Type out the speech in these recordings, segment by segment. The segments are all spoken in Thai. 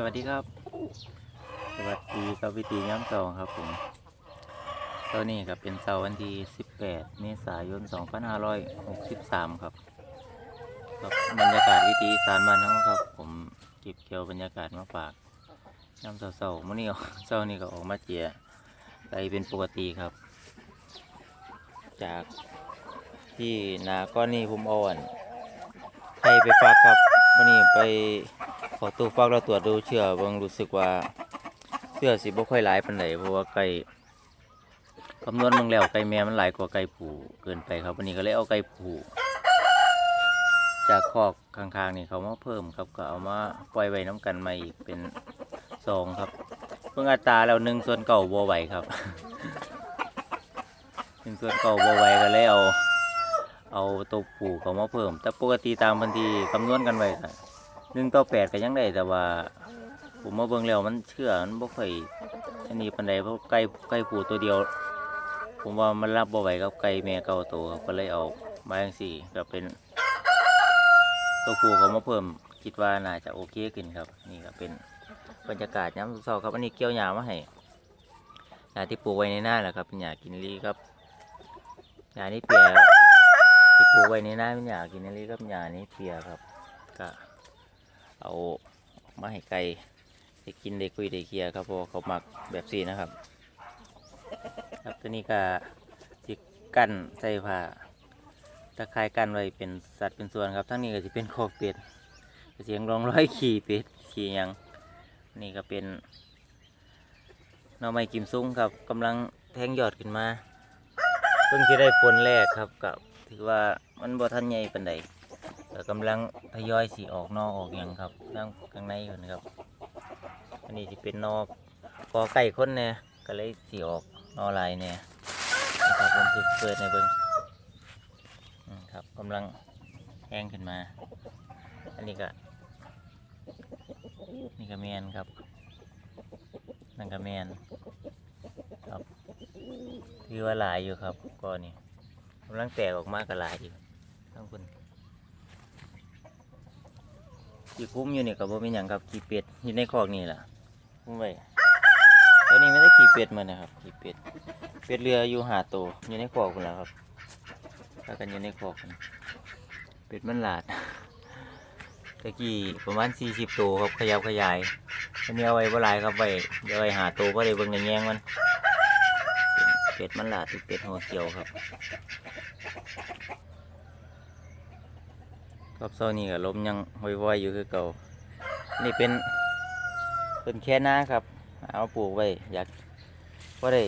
สวัสดีครับ สวัสดีกับวิธีย้ำเสาครับผมเสานี้ครับเป็นเสาวันที่ 18 เมษายน 2563 ครับครับบรรยากาศวิธีสารบ้านเขาครับ ผมเก็บเกี่ยวบรรยากาศมาฝากย้ำเสาร์ๆมื่อนี้เสานี้ก็ออกมาเจียไปเป็นปกติครับ จากที่นาก้อนนี้ผมอาอ่อนไทยไปฝากครับวันนี้ไป ขอตู้ฟักเราตรวจดูเชื่อเบิ่งรู้สึกว่าเชื่อสิบ่ค่อยหลายปานใดเพราะว่าไก่คำนวณเบิ่งแล้วไก่แม่มันหลายกว่าไก่ผูเกินไปครับวันนี้ก็เลยเอาไก่ผูจากคอกข้างๆนี่เขามาเพิ่มครับก็เอามาปล่อยไว้น้ำกันมาอีกเป็นสองครับ เพิ่งอัตราแล้วหนึ่งส่วนเก่าบ่ไหวครับหนึ่งส่วนเก่าบ่ไหวก็เลยเอาเอาตัวผูเขามาเพิ่ม แต่ปกติตามพันทีคำนวณกันไว้ครับ หนึ่งต่อแปดก็ยังได้แต่ว่า ผมมาเบิ่งแล้วมันเชื่อมันบ่ค่อยอันนี้ปานใดเพราะไก่ไก่ผูตัวเดียว ผมว่ามันรับบ่ไหวกับไก่แม่เก่าตวครับก็เลยเอามาจังซี่ก็เป็น ตัวผูเขามาเพิ่มคิดว่าน่าจะโอเคขึ้นครับ นี่ก็เป็นบรรยากาศยามเช้าครับอันนี้เกี่ยวหญ้ามาให้หญ้าที่ปลูกไว้ในหน้าแหละครับเป็นหญ้ากินรีครับหญ้านี่เปียที่ปลูกไว้ในหน้าเป็นหญ้ากินรีครับหญ้านี่เปียครับก็ เอามาให้ไก่ได้กินได้คุยได้เคลียร์ครับพราะว่าเขาหมักแบบสีนะครับ ครับตัวนี้ก็จิกั้นใส่ผ้าตะไคร้กั้นไว้เป็นสัตว์เป็นส่วนครับทั้งนี้ก็จะเป็นคอกเป็ดเสียงร้องร้อยขี่เป็ดขี่ยังนี่ก็เป็นหน่อไม้กิมซุ้งครับกำลังแทงยอดขึ้นมาเพิ่งจะได้ฝนแรกครับก็ถือว่ามันบ่ทันใหญ่ปานใด ก็กำลังทยอยสีออกนอกออกหยังครับข้างข้างในอยู่นะครับ อันนี้จะเป็นนอกกอไก่คนเนี่ยก็เลยสีออกนอลายเนี่ยนะครับผมจะเปิดในเบิ้งอืมครับกำลังแห้งขึ้นมา อันนี้ก็นี่ก็แมนครับนั่นก็แมนครับคือว่าหลายอยู่ครับก็นี่กำลังแตกออกมาก็หลายอยู่ทั้งคน ขี่คุ้มอยู่นี่กับว่าเป็นอย่างครับขี่เป็ดอยู่ในคอกนี่แหละคุ้มไว้ตอนนี้ไม่ได้ขี่เป็ดมานะครับขี่เป็ดเป็ดเรืออยู่หาโตวอยู่ในคอกคนแล้วครับพากันอยู่ในคอกเป็ดมันหลาดตะกี้ประมาณสี่สิบตัวครับขยับขยายอันนี้เอาไว้บ่หลายครับไว้เดี๋ยวไว้หาตัวเพราะได้เบิ่งในแง่งมันเป็ดมันหลาดเป็นเป็ดหัวเขียวครับ รอบเช้านี้ก็ลมยังว่อยๆอยู่คือเก่า นี่เป็นเป็นแค่น้าครับ เอาปลูกไว้อยากพอได้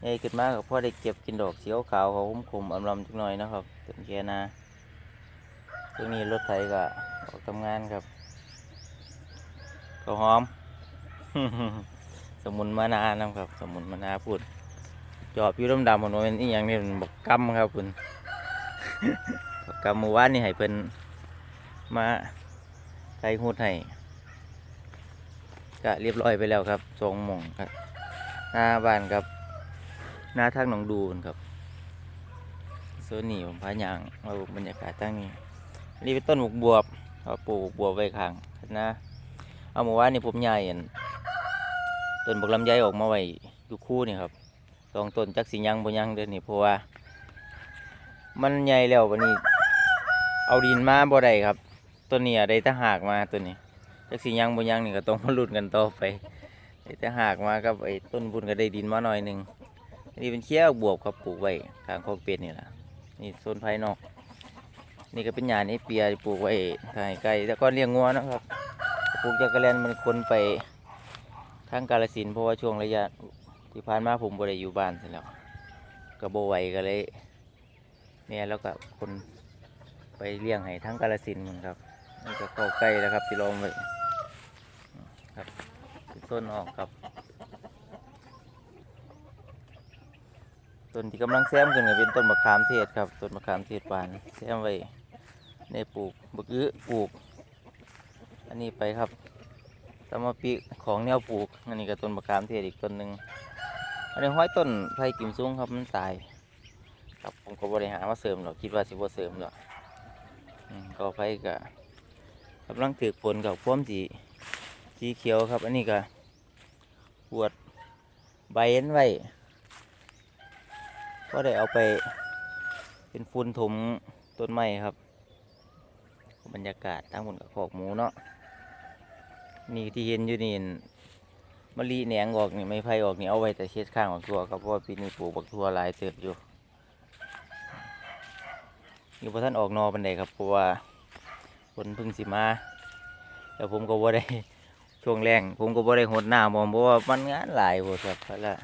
ใหญ่ขึ้นมาก็พอได้เก็บกินดอกสีขาวเขาคมๆอำลำจักหน่อยนะครับเป็นแค่น้าช่วงนี้รถไถก็ออกทำงานครับก็หอม สมุนมะนาวนะครับ สมุนมะนาวพูด จอบอยู่ดำๆมันว่าเป็นอีหยังนี่มันบอกกำครับคุณ กับหมู่บ้านนี่ให้เพิ่นมาใส่หูดให้ก็เรียบร้อยไปแล้วครับสองหม่องครับหน้าบ้านครับหน้าทางหนองดูนครับโซนนี่ผมพายางเอาบรรยากาศตั้งนี้นนี้เป็นต้นหมกบวบเอาปลูกบวบไว้ข้างนะเอาหมู่บ้านนี่ผมใหญ่อันต้นบกลำไยออกมาไว้อยู่คู่นี่ครับสองต้นจักสิยังบ่ยังเดือนนี้เพราะว่า มันใหญ่แล้ววันนี้ เอาดินมาบ่ได้ครับ ตัวนี้อะได้แตะหากมาตัวนี้จักสิยังบ่ยังนี่ก็ต้องมาลุ้นกันต่อไปได้แตะหากมากับไอ้ต้นบุญก็ได้ดินมาหน่อยหนึงอันนี้เป็นเขี้ยวบวบครับปลูกไว้ข้างคอกเป็ดนี่ล่ะนี่โซนภายนอก นี่ก็เป็นหญ้านี่เปียปลูกไว้ทางไก่แต่ก่อนเลี้ยงงัวนะครับปลูกจักรแลนมันคนไปทางกาลสินเพราะว่าช่วงระยะที่ผ่านมาผมบ่ได้อยู่บ้านซะแล้วก็บ่ไหวก็เลยเนี่ยแล้วก็คน ไปเลี้ยงให้ทั้งกาลสินธุ์นั่นครับนี่ก็เข้าใกล้แล้วครับที่ลงไว้ครับต้นออกครับ ต้นที่กำลังแซมขึ้นก็เป็นต้นมะขามเทศครับต้นมะขามเทศหวานแซมไว้ในปลูกบึกอื้อปลูก อันนี้ไปครับตามมาปีของแนวปลูกอันนี้ก็ต้นมะขามเทศอีกต้นหนึ่งอันนี้ห้อยต้นไผ่กิมซุ้งครับมันตายครับผมก็บริหารมาเสริมหรอกคิดว่าสิบ่เสริมหรอก ก็ไปก็กำลังถือฝนกับพร้อมสีสีเขียวครับ อันนี้ก็ปวดใบเอ็นไว้ก็ได้เอาไปเป็นฝุ่นถมต้นไม้ครับ บรรยากาศทางบนกับขอกหมูเนาะนี่ที่เห็นอยู่นี่มะลิแหนงออกนี่ไม่ไผ่ออกนี่เอาไว้แต่เช็ดข้างของตัวครับเพราะว่าปีนี้ปลูกบักทัวหลายเติบอยู่ นี่พอท่านออกนอปันใดครับเพราะว่าฝนพึ่งสิมาแล้วผมก็บ่ได้ช่วงแรงผมก็บ่ได้หดน้ำมองเพราะว่ามันงานหลายโหดครับเพราะละ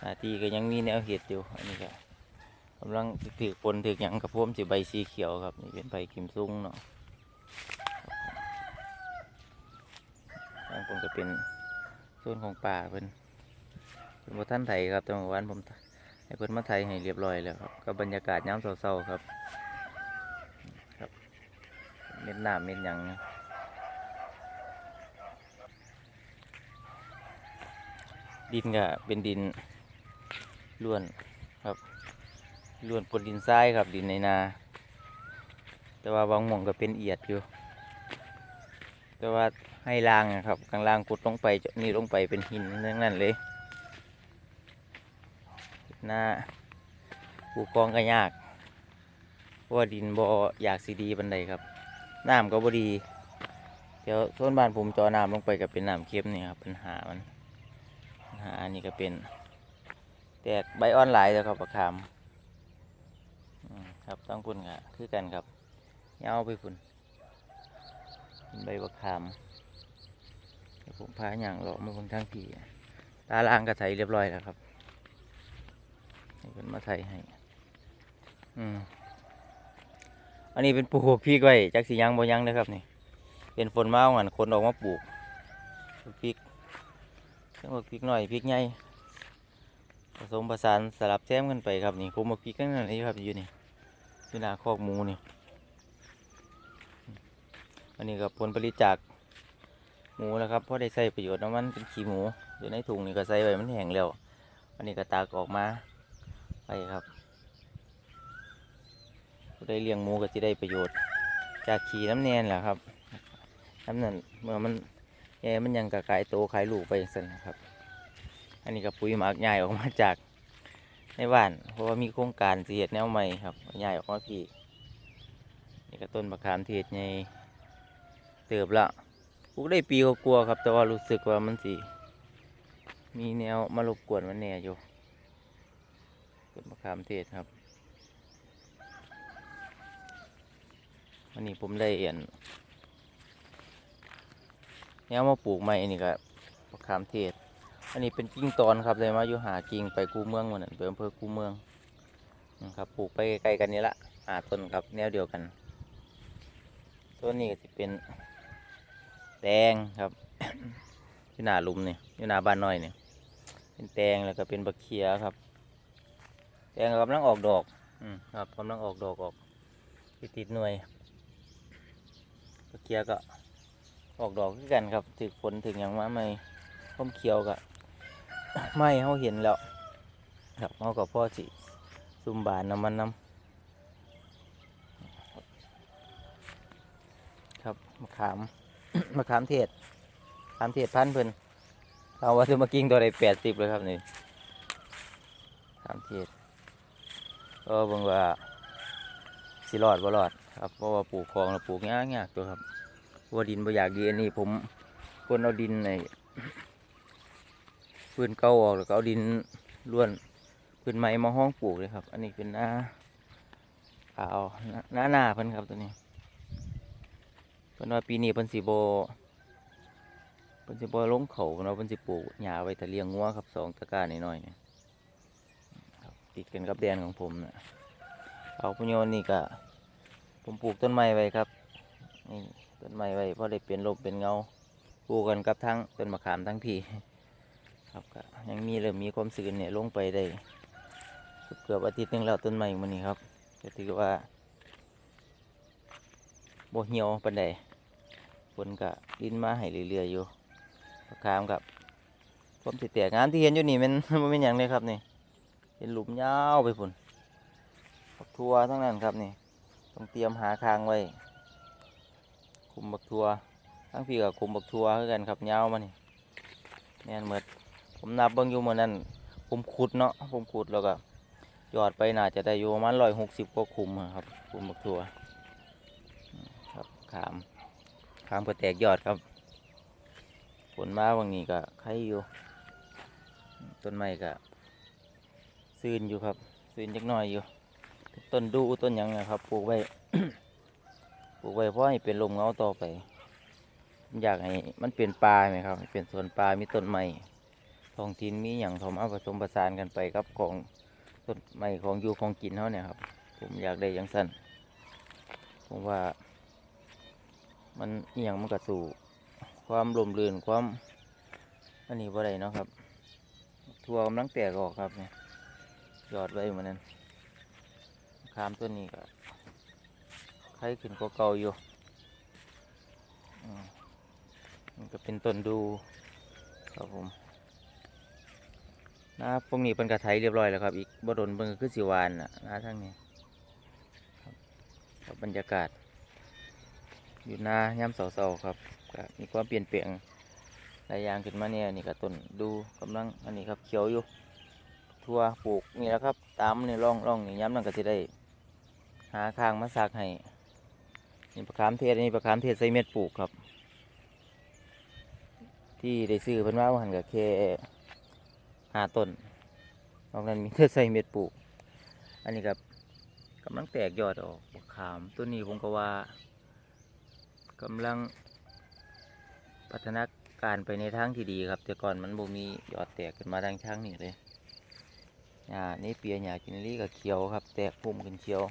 หน้าที่ก็ยังมีแนวเห็ดอยู่อันนี้ก็กำลังถือฝนถือหยังกับพวมสิใบสีเขียวครับนี่เป็นใบกิมซุงเนาะทางผมก็เป็นส่วนของป่าเป็นเป็นบท่านไทยครับแต่เมื่อวานผมให้เพิ่นมาไทยให้เรียบร้อยแล้วครับกับบรรยากาศยามเศร้าๆครับ ม็ดน้ำเม็ดหยังดินก็เป็นดินล้วนครับล้วนปนดินทรายครับดินในนา แต่ว่าบางหม่องก็เป็นเอียดอยู่ แต่ว่าให้ล่างนะครับข้างล่างกุดลงไปจะนี่ลงไปเป็นหินทั้งนั้นเลยหน้าปูกกองก็ยากเพราะว่าดินบ่อยากสีดีบันไดครับ น้ำก็บดี เดี๋ยวส่วนบ้านผมเจอน้ำลงไปก็เป็นน้ำเค็มนี่ครับปัญหามันอ่าอันนี้ก็เป็น แตกใบอ่อนหลายแล้วครับประคามครับต้องพุ่นค่ะคือกันครับเงาไปพุ่นใบประคามเดี๋ยวผมพาอย่างเลาะมาบนทั้งทีตาล่างกระไถเรียบร้อยแล้วครับให้เพิ่นมาไถให้ อืม นนี้เป็นปลูกพริกไว้จักสียังบ่ยังนะครับนี่ เป็นฝนมาเอาหันคนออกมาปลูกพริกทั้งหมดพริกหน่อยพริกใหญ่ผสมผสานสลับแซมกันไปครับนี่ผมมาพริกกันนั่นเองครับอยู่นี่อยู่หน้าคอกหมูนี่ อันนี้ก็ผลผลิตจากหมูนะครับเพราะได้ใส่ประโยชน์น้ำมันเป็นขี้หมูอยู่ในถุงนี่ก็ใส่ไว้มันแห้งแล้ว อันนี้ก็ตากออกมาไปครับ ผู้ได้เลี้ยงหมูก็จะได้ประโยชน์ จากขี้น้ำแนนแหละครับน้ำนั่นเมื่อมันแย่มันยังกระกายโตขายลูกไปสั่นนะครับ อันนี้ก็ปุ๋ยหมักใหญ่ออกมาจากในบ้านเพราะว่ามีโครงการเสียดแนวใหม่ครับใหญ่ออกมาพี่นี่ก็ต้นมะขามเทศใหญ่เติบละปลูกได้ปีก็กลัวครับ แต่ว่ารู้สึกว่ามันสิมีแนวมารบกวนมันแน่อยู่ต้นมะขามเทศครับันนี้ผมได้เอ็นแนวมาปลูกใหม่นนี้ก็มะขามเทศ อันนี้เป็นกิ่งตอนครับเลยมาอยู่หากิ่งไปกู้เมืองวันนั้นไปอำเภอกู้เมืองนะครับปลูกไปใกล้กันนี่ละหาต้นครับแนวเดียวกันต้นนี้ก็จะเป็นแตงครับอยู่หน้าลุมเนี่อยู่หน้าบ้านน้อยเนี่ยเป็นแตงแล้วก็เป็นบักเขียครับ แตงกำลังออกดอก อืมครับกำลังออกดอกออกติดๆหน่วย บักเขียก็ออกดอกคือกันครับถึกฝนถึงอย่างมาไม่พ้มเขียวกะไม่เขาเห็นแล้วครับเขากับพ่อสิซุ่มบานน้ำมันน้ำครับมะขามมะขามเทศมะขามเทศพันเพิ่นเอาว่าซื้อมากิ้งตัวใดแปดสิบเลยครับนี่มะขามเทศก็เบิ่งว่าสิรอดบ่รอด ครับเพราะว่าปลูกคลองแล้วปลูกยากยากตัวครับว่าดินบ่อยากดีอันนี้ผมคนเอาดินในพื้นเก่าออกแล้วก็เอาดินล้วนพื้นไม้มาห้องปลูกเลยครับ อันนี้เป็นหน้าขาวหน้าหน้าเพิ่นครับตัวนี้เพิ่นว่าปีนี้เพิ่นสิบ่เพิ่นสิบ่ลงเขาเพิ่นว่าเพิ่นสิปลูกหญ้าไว้แต่เลี้ยงงัวครับสองตะกร้าน้อยๆเนี่ยติดกันกับแดนของผมนะเอาพุโยนนี่ก็ ผมปลูกต้นไม้ไว้ครับนี่ต้นไม้ไว้เพราะได้เป็นลมเป็นเงาปลูกกันกับทั้งต้นมะขามทั้งพี่ครับก็ยังมีเริ่มมีความสื่นเนี่ยลงไปได้เกือบอาทิตย์หนึงแล้วต้นไม้มันนี่ครับก็ถือว่าโบเหี่ยวปันใดฝนก็ดินมาให้เรื่อยๆอยู่มะขามกับผมสิแตกงานที่เห็นอยู่นี่มันมันเป็นอย่างเลยครับนี่เป็นหลุมยาวไปฝุ่นบักทัวทั้งนั้นครับนี่ ต้องเตรียมหาทางไว้ คุมบักทัวทั้งพี่กับคุมบักทัวคือกันครับยาวมานี่แม่นหมดผมนับเบิ่งอยู่มื้อนั้นผมขุดเนาะผมขุดแล้วก็ยอดไปน่าจะได้อยู่ประมาณ160กว่าคุมครับ คุมบักทัวครับขามขามก็แตกยอดครับผลมาบางนี้ก็ไข่อยู่ ต้นไม้ก็ซื่นอยู่ครับ ซื่นจักหน่อยอยู่ ต้นดูต้นหยังนะครับปลูกไว้ปลูกไว้เพราะให้เป็นลมเงาต่อไปผมอยากให้มันเป็นป่าไหมครับเป็นสวนป่ามีต้นไม้ท้องถิ่นมีอย่างเขามาผสมผสานกันไปกับของต้นไม้ของอยู่ของกินเขาเนี่ยครับ ผมอยากได้อย่างสั้นผมว่า มันอย่างมันก็สู่ความลมรื่นความอันนี้บ่าได้เนาะครับ ทัวกำลังแตกออกครับเนี่ยยอดไว้เหมือนนั้น ขามตัวนี้ก็ไข่ขึ้นกว่าเก่าอยู่อืมมันก็เป็นต้นดูครับผมนาพวกนี้เป็นกระไถเรียบร้อยแล้วครับ อีกบ่ดนเบิ่งก็คือสิวานน่ะนาทั้งนี้ครับรบบรรยากาศ อยู่นาย่ำเสาๆครับมีความเปลี่ยนแปลงหลายอย่างขึ้นมาเนี่ยนี่ก็ต้นดูกำลังอันนี้ครับเขียวอยู่ ทั่วปลูกนี่แหล้วครับ ตามนี่ร่องร่องนี่ย้ำนั่นก็จะได้ หาข้างมาซักให้นี่ประคามเทศนี่ประคามเทศใส่เม็ดปลูกครับ ที่ได้ซื้อเพิ่นว่าว่าหันกับแค่หาต้นนอกนั้นมีแต่ใส่เม็ดปลูก อันนี้ครับกำลังแตกยอดออกบักขามต้นนี้ผมก็ว่ากำลังพัฒนาการไปในทางที่ดีครับ แต่ก่อนมันบ่มียอดแตกขึ้นมาทางทางนี้เลยหญ้านี่เปียหญ้ากินรี่กับเขียวครับ แตกพุ่มขึ้นเขียว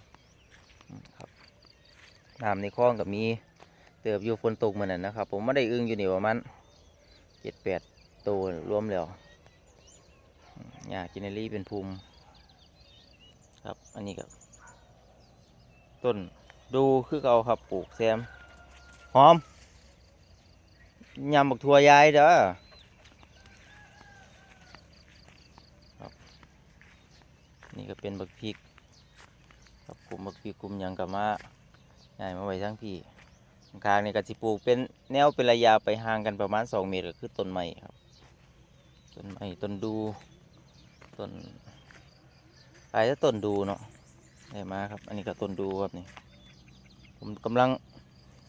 น้ำในคลองกับมีเติบอยู่ฝนตกเหมือนนั้นนะครับ ผมไม่ได้อึ้งอยู่นี่ประมาณเจ็ดแปดตัวรวมแล้วอืมหญ้ากินรีเป็นภูมิ ครับ อันนี้กับต้นดูคือเก่าครับปลูกแซมหอมยำบักทัวยายเด้อนี่ก็เป็นบักพริกกับกลุ่มบักพริกกลุ่มยังกับมา ใหญ่มาไว้ทั้งพี่กลางนี่ก็สิปลูกเป็นแนวเป็นระยะไปห่างกันประมาณ 2 เมตรก็คือต้นไม้ครับ ต้นไม้ต้นดูต้นอายจะต้นดูเนาะได้มาครับ อันนี้ก็ต้นดูครับนี่ ผมกำลัง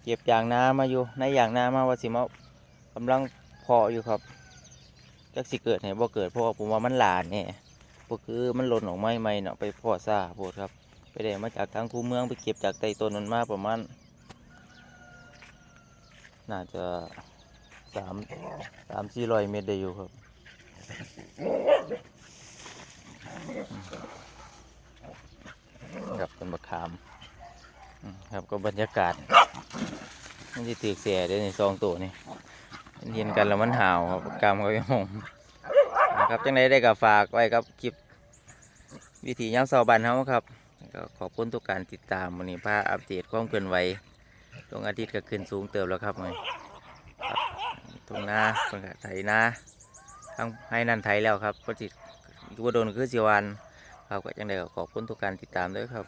เก็บยางนามาอยู่ ในยางนามาว่าสิมากำลังเพาะอยู่ครับจักสิเกิดไหนบ่เกิดเพราะว่าผมว่ามันหลานเนี่ยก็คือมันหล่นออกไม้ใหม่เนาะไปพอซ่าโพดครับ ไปได้มาจากทางคูเมืองไปเก็บจากใต้ต้นนั้นมาประมาณน่าจะสามสามสี่ร้อยเมตรได้อยู่ครับครับเป็นบักขามครับก็บรรยากาศมันจะถือเสียได้ในซองตัวนี่มันเห็นกันแล้วมันห่าวครับกามเขายังงนะครับจังไดได้กับฝากไว้ครับคลิปวิถีย้ำเสาบันเฮาครับ ก็ขอบคุณทุกการติดตามวันนี้พาอัปเดตความเคลื่อนไหวดวงอาทิตย์ก็ขึ้นสูงเติบแล้วครับไงครับตรงหน้าเพิ่นก็ไถนาทั้งให้นั่นไถแล้วครับก็จิตยุวโดนคือสิวันครับก็จังไดก็ขอบคุณทุกการติดตามด้วยครับ